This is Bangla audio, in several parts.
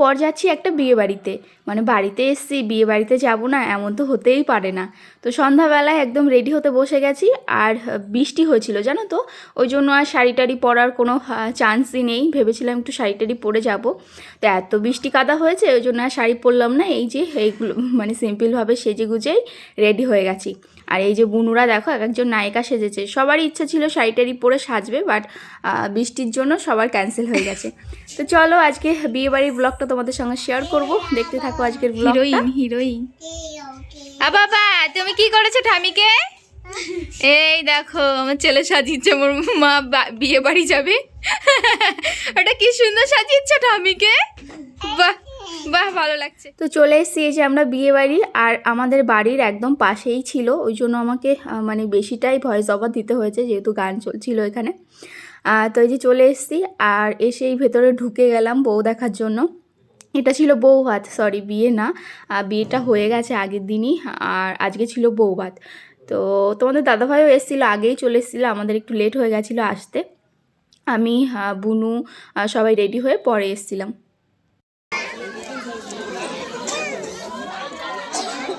পর যাচ্ছি একটা বিয়ে বাড়িতে মানে বাড়িতে এসছি বিয়ে বাড়িতে যাব না, এমন তো হতেই পারে না। তো সন্ধ্যাবেলায় একদম রেডি হতে বসে গেছি, আর বৃষ্টি হয়েছিল, জানো তো? ওই জন্য আর শাড়ি টাড়ি পরার কোনো চান্সই নেই। ভেবেছিলাম একটু শাড়ি টাড়ি পরে যাব। তো এত বৃষ্টি কাদা হয়েছে, ওই জন্য আর শাড়ি পরলাম না, এই যে, এইগুলো মানে সিম্পলভাবে সেজে গুজেই রেডি হয়ে গেছি। আর এই যে বুনুরা, দেখো, এক একজন নায়িকা সেজেছে। সবারই ইচ্ছা ছিল শাড়ি টাড়ি পরে সাজবে বাট বৃষ্টির জন্য সবার ক্যান্সেল হয়ে গেছে। তো চলো, আজকে বিয়ে বাড়ির ব্লগটা তোমাদের সঙ্গে শেয়ার করব। দেখতে থাকো আজকের হিরোইন হিরোইন আ, বাবা, তুমি কি করেছ ঠামিকে? এই দেখো, আমার ছেলে সাজিয়েছে মোর মা বিয়ে বাড়ি যাবে। ওটা কি সুন্দর সাজিয়েছে ঠামিকে? বাহ। বাহ, ভালো লাগছে। তো চলে এসেছি এই যে আমরা বিয়ে বাড়ি আর আমাদের বাড়ির একদম পাশেই ছিল। ওই জন্য আমাকে মানে বেশিটাই ভয়েস ওভার দিতে হয়েছে, যেহেতু গান চলছিল এখানে। তো এই যে চলে এসেছি, আর এসেই ভেতরে ঢুকে গেলাম বউ দেখার জন্য। এটা ছিল বউ ভাত সরি বিয়ে না। বিয়েটা হয়ে গেছে আগের দিনই, আর আজকে ছিল বউ ভাত তো তোমাদের দাদাভাইও এসেছিল, আগেই চলে এসেছিল, আমাদের একটু লেট হয়ে গেছিল আসতে। আমি বুনু সবাই রেডি হয়ে পরে এসেছিলাম।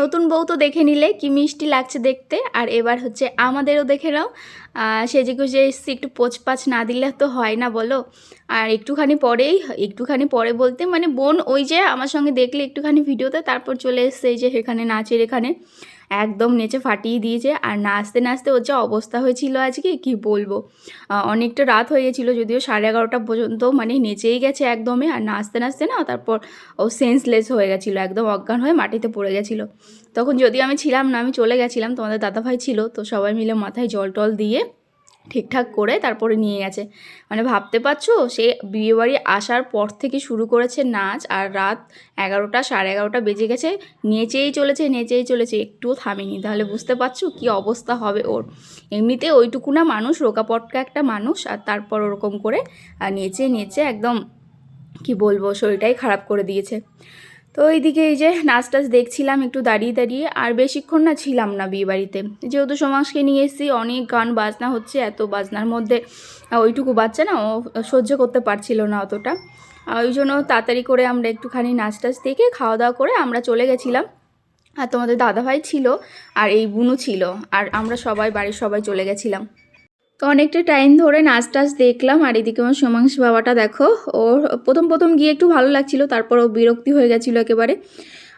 নতুন বউ তো দেখে নিলে, কি মিষ্টি লাগছে দেখতে। আর এবার হচ্ছে আমাদেরও দেখে নাও। সেজে গুজে এসছি, একটু পোচপাচ না দিলে তো হয় না বলো। আর একটুখানি পরেই, একটুখানি পরে বলতে মানে বোন ওই যে আমার সঙ্গে দেখলে একটুখানি ভিডিওতে, তারপর চলে এসছে এই যে সেখানে নাচের এখানে। একদম নেচে ফাটিয়ে দিয়েছে। আর নাচতে নাচতে ওর যা অবস্থা হয়েছিল আজকে, কি বলব? অনেকটা রাত হয়ে গেছিল, যদিও সাড়ে এগারোটা পর্যন্ত মানে নেচেই গেছে একদমই আর নাচতে নাচতে না, তারপর ও সেন্সলেস হয়ে গেছিল, একদম অজ্ঞান হয়ে মাটিতে পড়ে গেছিল। তখন যদি আমি ছিলাম না, আমি চলে গেছিলাম, তোমাদের দাদাভাই ছিল, তো সবাই মিলে মাথায় জল টল দিয়ে ঠিকঠাক করে তারপরে নিয়ে গেছে। মানে ভাবতে পারছ? সে বিয়েবাড়ি আসার পর থেকে শুরু করেছে নাচ আর রাত এগারোটা, সাড়ে এগারোটা বেজে গেছে। নেচেই চলেছে নেচেই চলেছে। একটুও থামেনি। তাহলে বুঝতে পারছ কি অবস্থা হবে ওর? এমনিতে ওইটুকু না মানুষ, রোকাপটকা একটা মানুষ আর তারপর ওরকম করে আর নেচে নেচে একদম, কি বলব, শরীরটাই খারাপ করে দিয়েছে। তো এইদিকে এই যে নাচ টাচ দেখছিলাম একটু দাঁড়িয়ে দাঁড়িয়ে, আর বেশিক্ষণ না ছিলাম না বিয়ে বাড়িতে। যেহেতু সমাজকে নিয়ে এসেছি, অনেক গান বাজনা হচ্ছে, এত বাজনার মধ্যে ওইটুকু বাচ্চা না, ও সহ্য করতে পারছিল না অতটা। ওই জন্য তাড়াতাড়ি করে আমরা একটুখানি নাচ টাচ দেখে খাওয়া দাওয়া করে আমরা চলে গেছিলাম। আর তোমাদের দাদাভাই ছিল, আর এই বুনু ছিল, আর আমরা সবাই, বাড়ির সবাই চলে গেছিলাম। তো অনেকটা টাইম ধরে নাচ টাচ দেখলাম, আর এদিকে আমার সোমাংশ বাবাটা দেখো, ওর প্রথম প্রথম গিয়ে একটু ভালো লাগছিল, তারপর ও বিরক্তি হয়ে গেছিল একেবারে।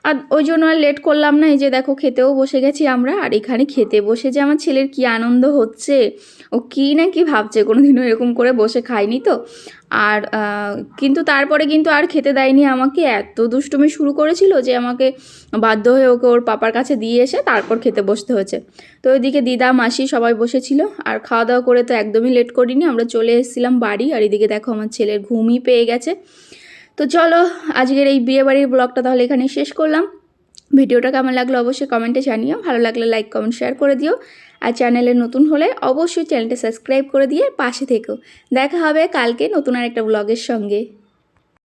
আর ওই জন্য আর লেট করলাম না, এই যে দেখো খেতেও বসে গেছি আমরা, আর এখানে খেতে বসে যে আমার ছেলের কি আনন্দ হচ্ছে, ও কী না কি ভাবছে, কোনোদিনও এরকম করে বসে খায়নি তো। আর কিন্তু তারপরে কিন্তু আর খেতে দেয়নি আমাকে, এত দুষ্টুমি শুরু করেছিল যে আমাকে বাধ্য হয়ে ওকে ওর পাপার কাছে দিয়ে এসে তারপর খেতে বসতে হয়েছে। তো ওইদিকে দিদা, মাসি সবাই বসেছিল, আর খাওয়া দাওয়া করে তো একদমই লেট করিনি, আমরা চলে এসেছিলাম বাড়ি, আর এদিকে দেখো আমার ছেলের ঘুমই পেয়ে গেছে। তো চলো, আজকের এই বিয়ে বাড়ির ব্লগটা তাহলে এখানে শেষ করলাম। ভিডিওটা কেমন লাগল অবশ্যই কমেন্টে জানিও। ভালো লাগলে লাইক, কমেন্ট, শেয়ার করে দিও। আর চ্যানেলে নতুন হলে অবশ্যই চ্যানেলটা সাবস্ক্রাইব করে দিয়ে পাশে থেকো। দেখা হবে কালকে নতুন আর একটা ব্লগের সঙ্গে।